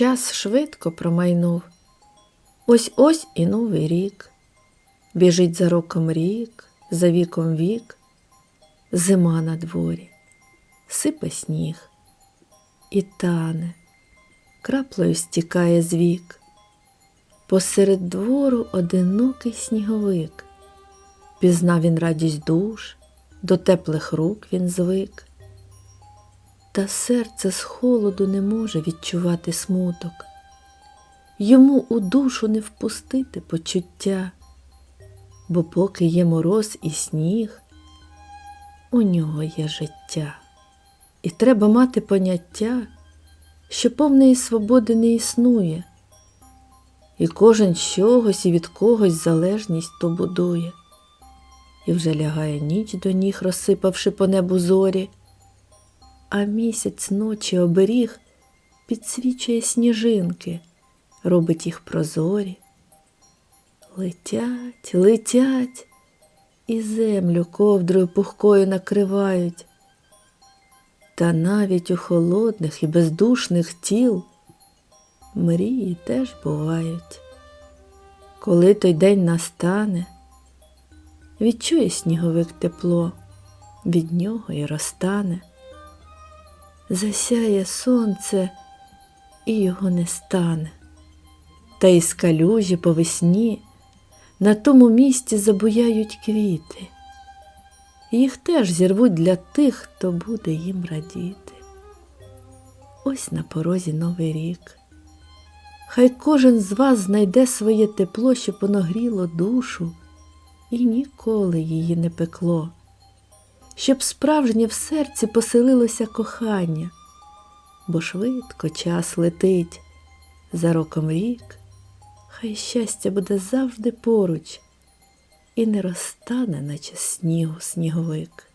Час швидко промайнув. Ось ось і новий рік. Біжить за роком рік, за віком вік, зима на дворі, сипе сніг і тане, краплею стікає з вік. Посеред двору одинокий сніговик. Пізнав він радість душ, до теплих рук він звик. Та серце з холоду не може відчувати смуток. Йому у душу не впустити почуття, бо поки є мороз і сніг, у нього є життя, і треба мати поняття, що повної свободи не існує, і кожен чогось і від когось залежність то будує, і вже лягає ніч до ніг, розсипавши по небу зорі, а місяць ночі оберіг підсвічує сніжинки робить їх прозорі. Летять, летять і землю ковдрою пухкою накривають. Та навіть у холодних і бездушних тіл мрії теж бувають. Коли той день настане, відчує сніговик тепло, від нього і розтане. Засяє сонце і його не стане та із калюжі по весні на тому місці забуяють квіти. Їх теж зірвуть для тих, хто буде їм радіти. Ось на порозі новий рік. Хай кожен з вас знайде своє тепло, що поногріло душу, і ніколи її не пекло, щоб справжнє в серці поселилося кохання, бо швидко час летить за роком рік. Хай щастя буде завжди поруч і не розтане, наче снігу сніговик.